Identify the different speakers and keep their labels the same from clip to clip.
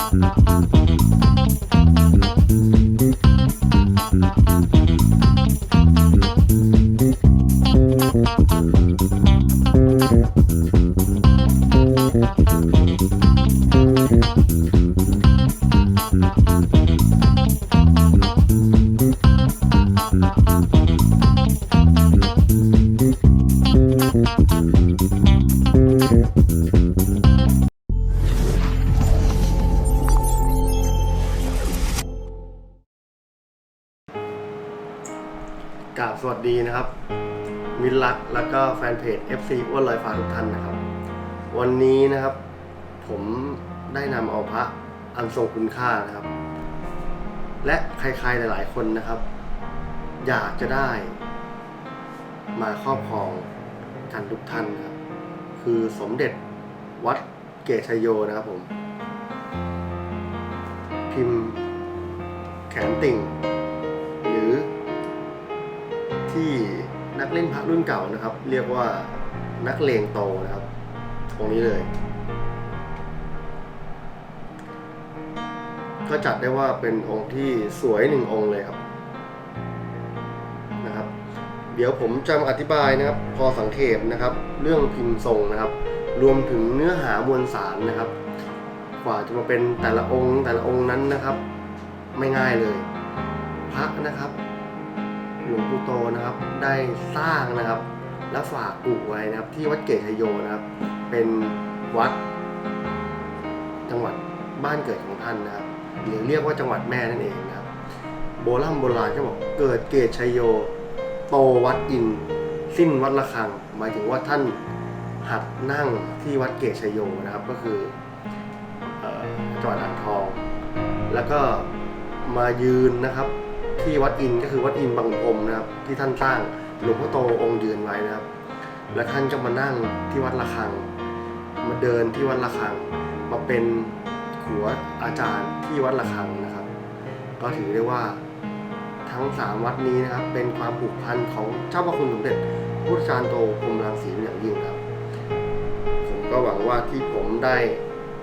Speaker 1: กร ดีนะครับ มิตรรักแล้วก็แฟนเพจ FC อ้วนลอยฟ้าทุกท่านนะครับ วันนี้นะครับ ผมได้นำเอาพระอันทรงคุณค่านะครับ และใครๆหลายๆคนนะครับ อยากจะได้ มาครอบครองกันทุกท่านนะครับ คือสมเด็จวัดเกชโยนะครับผม พิมพ์แขนติ่ง ที่นักเล่นพระรุ่นเก่านะครับ เรียกว่านักเลงโตนะครับ ตรงนี้เลย ก็จัดได้ว่าเป็นองค์ที่สวยหนึ่งองค์เลยครับนะครับ เดี๋ยวผมจะมาอธิบายนะครับ พอสังเขปนะครับ เรื่องพิมพ์ทรงนะครับ รวมถึงเนื้อหามวลสารนะครับ กว่าจะมาเป็นแต่ละองค์แต่ละองค์นั้นนะครับ ไม่ง่ายเลยพระนะครับ หลวงปู่โตนะครับได้สร้างนะครับ และฝากกุไว้นะครับ ที่วัดเกศชโยนะครับ เป็นวัด จังหวัดบ้านเกิดของท่านนะครับ หรือเรียกว่าจังหวัดแม่นั่นเองนะครับ โบราณโบราณก็บอกเกิดเกศชโย โตวัดอิน สิ้นวัดระฆัง หมายถึงว่าท่านหัดนั่งที่วัดเกศชโยนะครับ ก็คือจังหวัดอ่างทอง แล้วก็มายืนนะครับ ที่วัดอินก็คือวัดอินบางพรมนะครับ ที่ท่านสร้างหลวงพ่อโตองค์ยืนไว้นะครับ และท่านก็มานั่งที่วัดระฆัง มาเดินที่วัดระฆัง มาเป็นหัวอาจารย์ที่วัดระฆังนะครับ ก็ถือได้ว่าทั้งสามวัดนี้นะครับ เป็นความผูกพันของเจ้าพระคุณสมเด็จพระพุทธจารย์โตพรมรังสีเป็นอย่างยิ่งครับ ผมก็หวังว่าที่ผมได้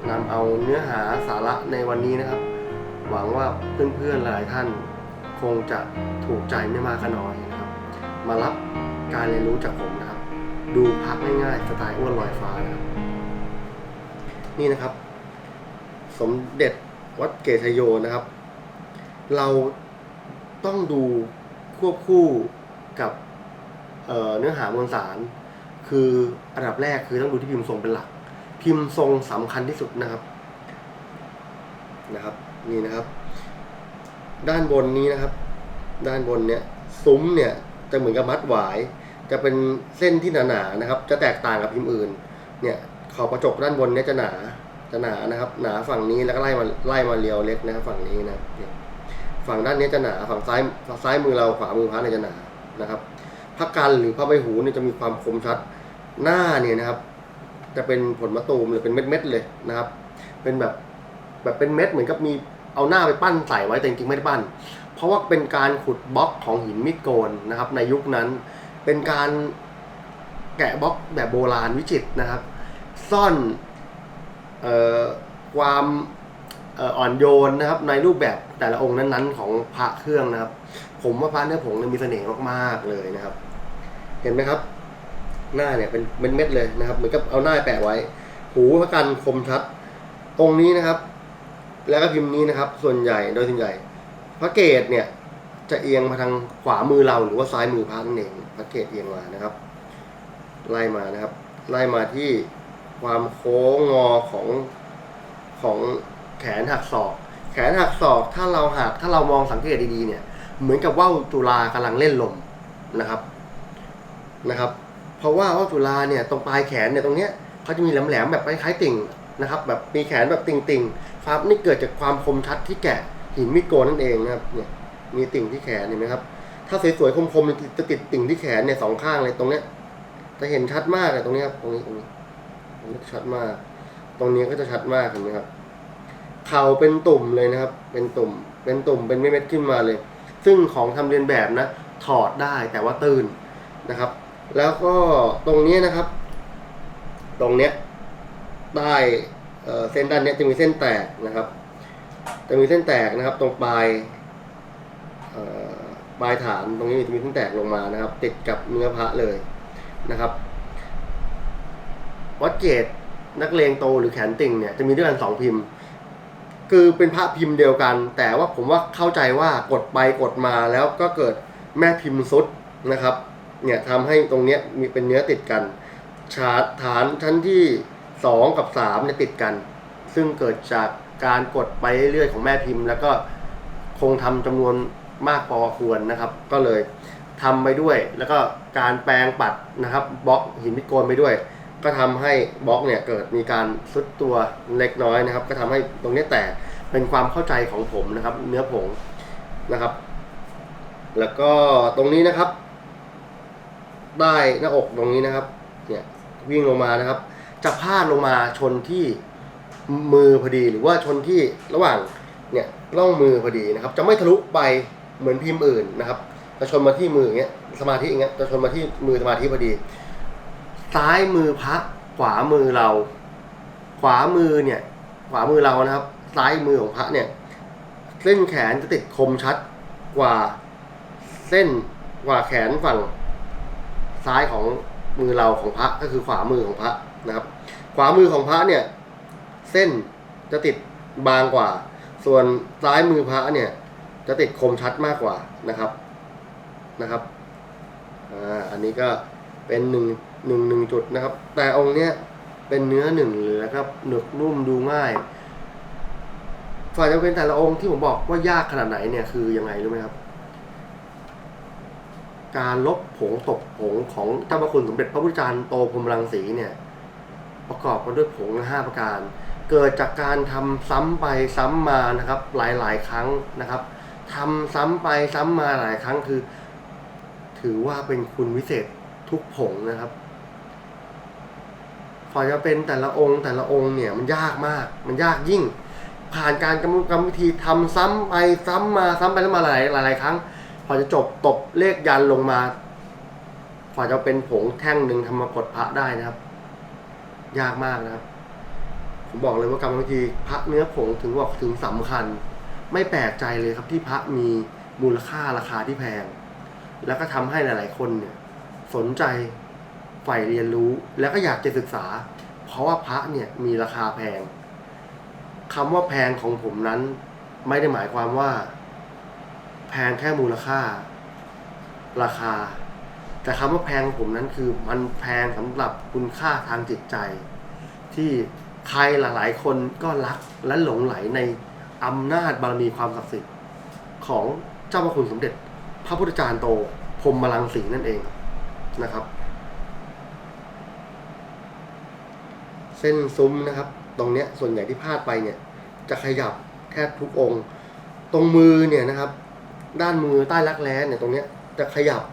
Speaker 1: นำเอาเนื้อหาสาระในวันนี้นะครับ หวังว่าเพื่อนๆหลายท่าน คงจะถูกใจไม่มากก็น้อยนะครับ มารับการเรียนรู้จากผมนะครับ ดูพักง่ายๆสไตล์อ้วนลอยฟ้านะครับ นี่นะครับ สมเด็จวัดเกศโยนะครับ เราต้องดูควบคู่กับเเนื้อหามวลสาร คืออันดับแรกคือต้องดูที่พิมพ์ทรงเป็นหลัก พิมพ์ทรงสำคัญที่สุดนะครับนะครับ นี่นะครับ ด้านบนนี้นะครับ ด้านบนเนี่ยซุ้มเนี่ยจะเหมือนกับมัดหวาย จะเป็นเส้นที่หนาๆนะครับ จะแตกต่างกับพิมพ์อื่น เนี่ยขอบกระจกด้านบนเนี่ยจะหนาจะหนานะครับ หนาฝั่งนี้แล้วก็ไล่มาไล่มาเรียวเล็กนะครับ ฝั่งนี้นะฝั่งด้านนี้จะหนาฝั่งซ้ายฝั่งซ้ายมือเราขวามือพระเนี่ยจะหนานะครับพระกันหรือพระใบหูเนี่ยจะมีความคมชัดหน้าเนี่ยนะครับ จะเป็นผลมะตูมหรือเป็นเม็ดๆเลยนะครับ เป็นแบบแบบเป็นเม็ดเหมือนกับมี เอาหน้าไปปั้นใส่ไว้แต่จริงๆไม่ได้ปั้น เพราะว่าเป็นการขุดบล็อกของหินมิดโกนนะครับ ในยุคนั้นเป็นการแกะบล็อกแบบโบราณวิจิตรนะครับ ซ่อนออความอ่ออ่อนโยนนะครับ ในรูปแบบแต่ละองค์นั้นๆ ของพระเครื่องนะครับ ผมว่าพระเนื้อผงมีเสน่ห์มากๆเลยนะครับ เห็นไหมครับ หน้าเนี่ยเป็นเป็นเม็ดเลยนะครับ เหมือนกับเอาหน้าแปะไว้ หูพระกันคมชัดตรงนี้นะครับ แล้วก็พิมพ์นี้นะครับ ส่วนใหญ่โดยส่วนใหญ่ พระเกตเนี่ยจะเอียงมาทางขวามือเราหรือว่าซ้ายมือพระนั่นเองพระเกตเอียงมานะครับ ไล่มานะครับ ไล่มาที่ความโค้งงอของของแขนหักศอก แขนหักศอกถ้าเราหักถ้าเรามองสังเกตดีๆเนี่ย เหมือนกับว่าวจุฬากำลังเล่นลมนะครับนะครับ เพราะว่าว่าวจุฬาเนี่ยตรงปลายแขนเนี่ยตรงเนี้ยเขาจะมีแหลมๆแบบคล้ายๆติ่ง นะครับแบบมีแขนแบบติ่งๆครับนี่เกิดจากความคมชัดที่แกะหินมิดโกนนั่นเองนะครับเนี่ยมีติ่งที่แขนเห็นไหมครับ ถ้าสวยๆคมๆจะติดติ่งที่แขนเนี่ยสองข้างเลยตรงเนี้ยจะเห็นชัดมากเลยตรงนี้ครับตรงนี้ตรงนี้ตรงนี้ชัดมาก ตรงนี้ก็จะชัดมากเห็นไหมครับเข่าเป็นตุ่มเลยนะครับ เป็นตุ่ม เป็นตุ่มเป็นเม็ดๆขึ้นมาเลย ซึ่งของทำเรียนแบบนะ ถอดได้แต่ว่าตื่นนะครับ แล้วก็ตรงนี้นะครับ ตรงเนี้ย ใต้เส้นด้านเนี้ยจะมีเส้นแตกนะครับ จะมีเส้นแตกนะครับ ตรงปลายปลายฐานตรงนี้จะมีเส้นแตกลงมานะครับ ติดกับเนื้อพระเลยนะครับ วัดเกตนักเลงโตหรือแขนติ่งเนี่ยจะมีด้วยกันสองพิมพ์ คือเป็นพระพิมพ์เดียวกัน แต่ว่าผมว่าเข้าใจว่ากดไปกดมาแล้วก็เกิดแม่พิมพ์ซุดนะครับ เนี่ยทำให้ตรงเนี้ยมีเป็นเนื้อติดกัน ชาร์ตฐานชั้นที่ สองกับสามเนี่ยติดกัน ซึ่งเกิดจากการกดไปเรื่อยๆของแม่พิมพ์ แล้วก็คงทำจำนวนมากพอควรนะครับ ก็เลยทำไปด้วย แล้วก็การแปลงปัดนะครับบล็อกหินมิดโกนไปด้วย ก็ทำให้บล็อกเนี่ยเกิดมีการซุดตัวเล็กน้อยนะครับ ก็ทำให้ตรงนี้แตกเป็นความเข้าใจของผมนะครับ เนื้อผงนะครับ แล้วก็ตรงนี้นะครับ ได้หน้าอกตรงนี้นะครับ เนี่ยวิ่งลงมานะครับ จะพาดลงมาชนที่มือพอดีหรือว่าชนที่ระหว่างเนี่ยร่องมือพอดีนะครับ จะไม่ทะลุไปเหมือนพิมพ์อื่นนะครับจะชนมาที่มืออย่างเงี้ยสมาธิอย่างเงี้ยจะชนมาที่มือสมาธิพอดี ซ้ายมือพระขวามือเรา ขวามือเนี่ย ขวามือเรานะครับ ซ้ายมือของพระเนี่ยเส้นแขนจะติดคมชัดกว่าเส้นกว่าแขนฝั่งซ้ายของมือเราของพระก็คือขวามือของพระ นะครับ ขวามือของพระเนี่ย เส้นจะติดบางกว่า ส่วนซ้ายมือพระเนี่ย จะติดคมชัดมากกว่านะครับนะครับอ่าอันนี้ก็เป็นหนึ่งหนึ่งหนึ่งจุดนะครับ แต่องค์เนี้ยเป็นเนื้อหนึ่งเลยนะครับหนึบนุ่มดูง่ายฝ่ายจะเป็นแต่ละองค์ที่ผมบอกว่ายากขนาดไหนเนี่ยคือยังไงรู้ไหมครับ การลบผงตกผงของเจ้าพระคุณสมเด็จพระพุทธจารย์โตพรมรังสีเนี่ย ประกอบกันด้วยผงห้าประการ เกิดจากการทำซ้ำไปซ้ำมานะครับหลายๆ ครั้งนะครับทำซ้ำไปซ้ำมาหลายครั้งคือ ถือว่าเป็นคุณวิเศษทุกผงนะครับฝ่ายจะเป็นแต่ละองค์แต่ละองค์เนี่ยมันยากมาก มันยากยิ่ง ผ่านการกรรมกรรมวิธีทำซ้ำไปซ้ำมาซ้ำไปแล้วมาหลายหลายหลายครั้งพอจะจบตบเลขยันลงมาฝ่าจะเป็นผงแท่งหนึ่งทำมากดพระได้นะครับ ยากมากนะครับ ผมบอกเลยว่ากรรมวิธีพระเนื้อผงถึงบอกถึงสำคัญ ไม่แปลกใจเลยครับที่พระมีมูลค่าราคาที่แพง แล้วก็ทำให้หลาย ๆ คนเนี่ย สนใจใฝ่เรียนรู้แล้วก็อยากจะศึกษา เพราะว่าพระเนี่ยมีราคาแพงคำว่าแพงของผมนั้น ไม่ได้หมายความว่า แพงแค่มูลค่า ราคา แต่คำว่าแพงของผมนั้นคือมันแพงสำหรับคุณค่าทางจิตใจ ที่ใครหลาย ๆ คนก็รักและหลงไหลในอำนาจบารมีความศักดิ์สิทธิ์ของเจ้าพระคุณสมเด็จ พระพุทธจารย์โตพรหมลังสีนั่นเองนะครับ เส้นซุ้มนะครับ ตรงเนี้ยส่วนใหญ่ที่พลาดไปเนี่ย จะขยับแทบทุกองค์ ตรงมือเนี่ยนะครับ ด้านมือใต้รักแร้เนี่ยตรงเนี้ยจะขยับ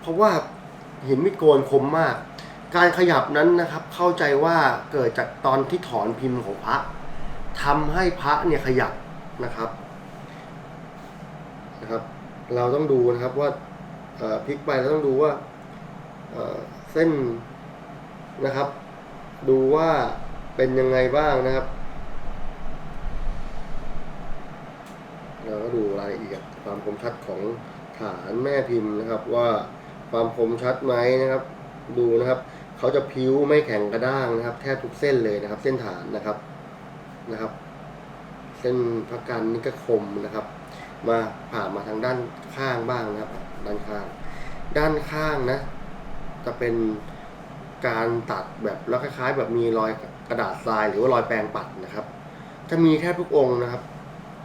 Speaker 1: เพราะว่าหินมิดโกนคมมาก การขยับนั้นนะครับ เข้าใจว่าเกิดจากตอนที่ถอนพิมพ์ของพระทำให้พระเนี่ยขยับนะครับนะครับ เราต้องดูนะครับว่าพลิกไปเราต้องดูว่าเเส้นนะครับ ดูว่าเป็นยังไงบ้างนะครับเราก็ดูรายละเอียดความคมชัดของฐานแม่พิมพ์นะครับว่า ความคมชัดไหมนะครับ ดูนะครับเขาจะพิ้วไม่แข็งกระด้างนะครับ แทบทุกเส้นเลยนะครับ เส้นฐานนะครับนะครับ เส้นพักกันนี่ก็คมนะครับ มาผ่ามาทางด้านข้างบ้างนะครับ ด้านข้าง ด้านข้างนะ จะเป็นการตัดแบบแล้วคล้ายๆ แบบมีรอยกระดาษทรายหรือว่ารอยแปรงปัดนะครับ จะมีแทบทุกองค์นะครับ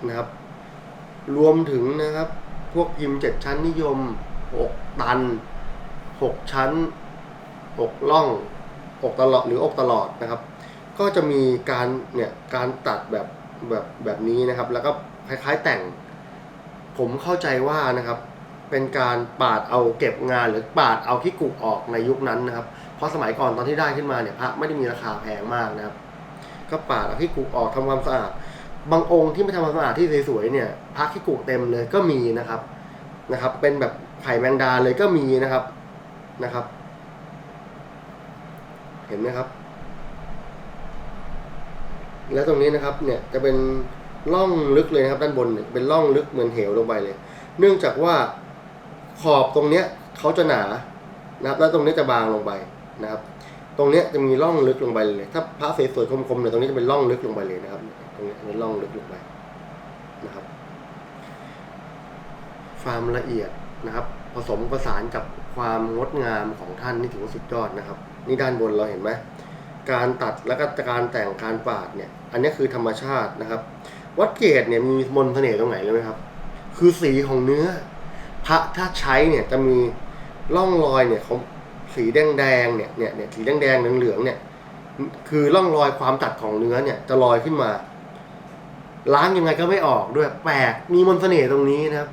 Speaker 1: นะครับ รวมถึงนะครับ พวกพิมพ์เจ็ดชั้นนิยมหกตัน หกชั้นอกล่องอกตลอดหรืออกตลอดนะครับ ก็จะมีการเนี่ยการตัดแบบแบบแบบนี้นะครับ แล้วก็คล้ายๆแต่ง ผมเข้าใจว่านะครับ เป็นการปาดเอาเก็บงานหรือปาดเอาขี้กุออกในยุคนั้นนะครับ เพราะสมัยก่อนตอนที่ได้ขึ้นมาเนี่ยพระไม่ได้มีราคาแพงมากนะครับ ก็ปาดเอาขี้กุออกทำความสะอาดบางองค์ที่ไม่ทำความสะอาดที่สวยๆเนี่ยพระขี้กุเต็มเลยก็มีนะครับนะครับ เป็นแบบไข่แมงดาเลยก็มีนะครับ นะครับ เห็นไหมครับ แล้วตรงนี้นะครับเนี่ยจะเป็นล่องลึกเลยนะครับ ด้านบนเป็นล่องลึกเหมือนเหวลงไปเลย เนื่องจากว่าขอบตรงเนี้ยเขาจะหนานะครับ แล้วตรงนี้จะบางลงไปนะครับ ตรงเนี้ยจะมีร่องลึกลงไปเลย ถ้าพระสวยคมๆเนี่ยตรงนี้จะเป็นร่องลึกลงไปเลยนะครับ ตรงนี้เป็นร่องลึกลงไปนะครับ ความละเอียดนะครับ ผสมผสานกับความงดงามของท่านนี่ถือว่าสุดยอดนะครับ นี่ด้านบนเราเห็นไหมการตัดแล้วก็การแต่งการปาดเนี่ย อันนี้คือธรรมชาตินะครับ วัดเกตเนี่ยมีมนต์เสน่ห์ตรงไหนรู้ไหมครับ คือสีของเนื้อ พระถ้าใช้เนี่ยจะมีร่องรอยเนี่ยของสีแดงแดงเนี่ยเนี่ยเนี่ยสีแดงแดงๆเหลืองเนี่ยคือร่องรอยความตัดของเนื้อเนี่ยจะลอยขึ้นมาล้างยังไงก็ไม่ออกด้วยแปลกมีมนต์เสน่ห์ตรงนี้นะครับ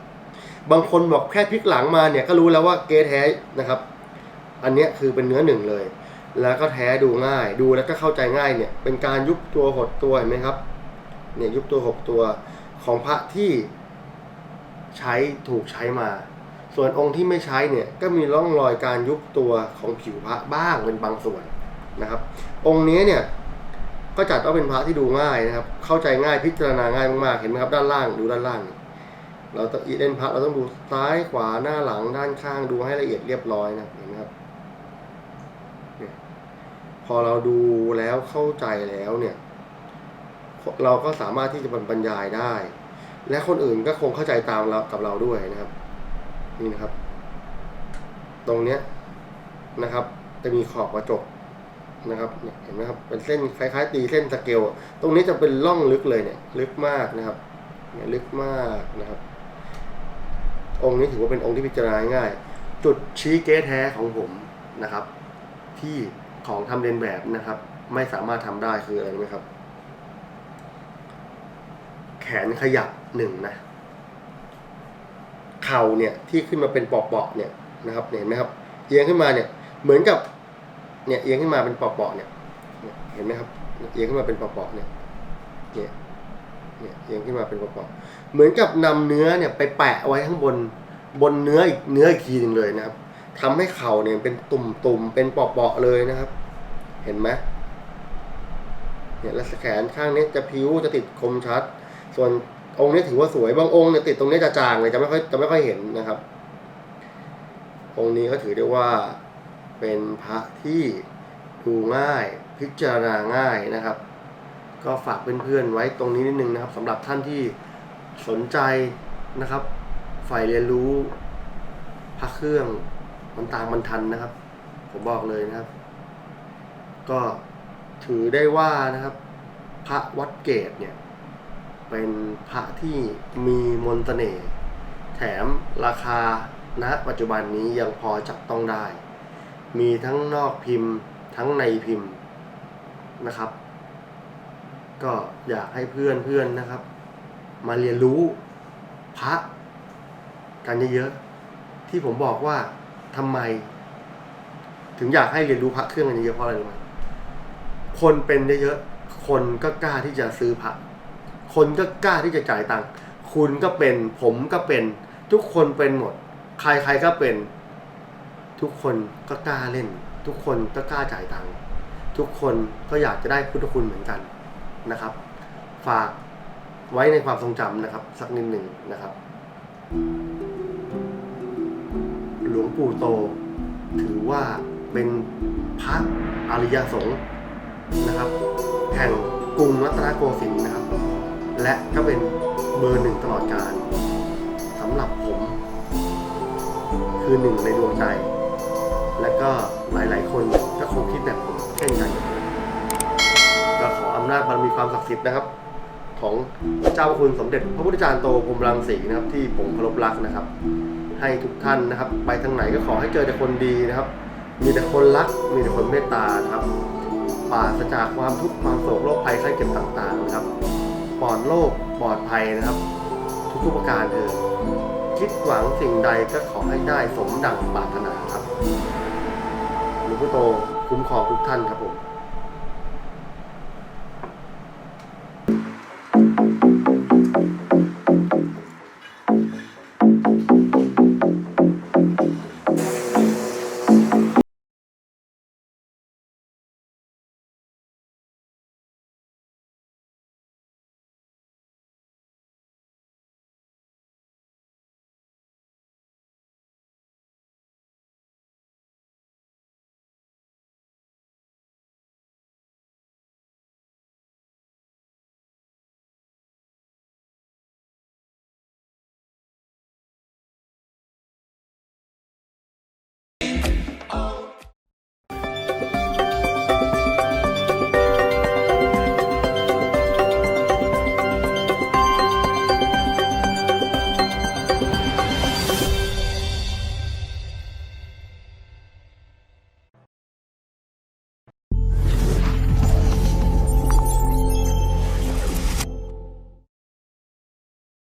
Speaker 1: บางคนบอกแค่พลิกหลังมาเนี่ยก็รู้แล้วว่าเกแท้นะครับ อันนี้คือเป็นเนื้อหนึ่งเลย แล้วก็แท้ดูง่าย ดูแล้วก็เข้าใจง่ายเนี่ย เป็นการยุบตัวหดตัวเห็นไหมครับ เนี่ยยุบตัวหกตัวของพระที่ใช้ถูกใช้มา ส่วนองค์ที่ไม่ใช้เนี่ยก็มีร่องรอยการยุบตัวของผิวพระบ้างเป็นบางส่วนนะครับ องค์นี้เนี่ยก็จัดว่าเป็นพระที่ดูง่ายนะครับ เข้าใจง่ายพิจารณาง่ายมากๆ เห็นไหมครับด้านล่างดูด้านล่างนี่ เราต้องอีเล่นพระเราต้องดูซ้ายขวาหน้าหลังด้านข้างดูให้ละเอียดเรียบร้อยนะเห็นไหมครับพอเราดูแล้วเข้าใจแล้วเนี่ย เราก็สามารถที่จะบรรยายได้ และคนอื่นก็คงเข้าใจตามเรากับเราด้วยนะครับ นี่นะครับ ตรงเนี้ยนะครับ จะมีขอบกระจกนะครับเห็นไหมครับเป็นเส้นคล้ายๆ ตีเส้นสเกลตรงนี้จะเป็นร่องลึกเลยเนี่ย ลึกมากนะครับเนี่ยลึกมากนะครับ องค์นี้ถือว่าเป็นองค์ที่พิจารณาง่าย จุดชี้เก๊แท้ของผมนะครับ ที่ของทำเรียนแบบนะครับ ไม่สามารถทำได้คืออะไรไหมครับ แขนขยับหนึ่งนะ เข่าเนี่ยที่ขึ้นมาเป็นปอกๆเนี่ยนะครับเห็นไหมครับเอียงขึ้นมาเนี่ย เหมือนกับ เนี่ยเอียงขึ้นมาเป็นปอกๆเนี่ยเนี่ยเห็นไหมครับ เอียงขึ้นมาเป็นปอกๆเนี่ยเนี่ย เนี่ยเอียงขึ้นมาเป็นปอกๆเหมือนกับนำเนื้อเนี่ยไปแปะไว้ข้างบนบนเนื้ออีกเนื้ออีกทีหนึ่งเลยนะครับทำให้เข่าเนี่ยเป็นตุ่มๆเป็นเปอกๆเลยนะครับ เห็นไหมเนี่ยและแขนข้างนี้จะพิ้วจะติดคมชัด ส่วนองค์นี้ถือว่าสวยบางองค์เนี่ยติดตรงนี้จะจางเลยจะไม่ค่อยจะไม่ค่อยเห็นนะครับ องค์นี้ก็ถือได้ว่าเป็นพระที่ดูง่ายพิจารณาง่ายนะครับ ก็ฝากเพื่อนๆไว้ตรงนี้นิดนึงนะครับสำหรับท่านที่สนใจนะครับใฝ่เรียนรู้พระเครื่องมันตามมันทันนะครับ ผมบอกเลยนะครับ ก็ถือได้ว่านะครับ พระวัดเกตเนี่ย เป็นพระที่มีมนตเสน่ห์แถมราคาณปัจจุบันนี้ยังพอจับต้องได้ มีทั้งนอกพิมพ์ทั้งในพิมพ์นะครับ ก็อยากให้เพื่อนเพื่อนนะครับ มาเรียนรู้พระกันเยอะๆที่ผมบอกว่าทำไม ถึงอยากให้เรียนรู้พระเครื่องกันเยอะเพราะอะไรรู้ไหมคนเป็นเยอะๆคนก็กล้าที่จะซื้อพระคนก็กล้าที่จะจ่ายตังค์คุณก็เป็นผมก็เป็นทุกคนเป็นหมด ใครๆก็เป็น ทุกคนก็กล้าเล่น ทุกคนก็กล้าจ่ายตังค์ทุกคนก็อยากจะได้พุทธคุณเหมือนกัน นะครับ ฝากไว้ในความทรงจำนะครับ สักนิดหนึ่งนะครับ หลวงปู่โต ถือว่าเป็นพระอริยสงฆ์นะครับ แห่งกรุงรัตนโกสินทร์นะครับ และก็เป็นเบอร์หนึ่งตลอดกาลสำหรับผม คือหนึ่งในดวงใจ และก็หลายๆ คนก็คงคิดแบบผมเช่นกัน นาจบารมีความศักดิ์สิทธิ์นะครับ ของเจ้าคุณสมเด็จ พระพุทธจารย์โตพรมรังสีนะครับ ที่ผมเคารพรักนะครับ ให้ทุกท่านนะครับ ไปทางไหนก็ขอให้เจอแต่คนดีนะครับ มีแต่คนรัก มีแต่คนเมตตานะครับปราศจากความทุกข์ความโศกโรคภัยไข้เจ็บต่างๆนะครับปลอดโรคปลอดภัยนะครับ ทุกๆประการเถอะคิดหวังสิ่งใดก็ขอให้ได้สมดังปรารถนาครับหลวงพ่อโตคุ้มครองทุกท่านครับผม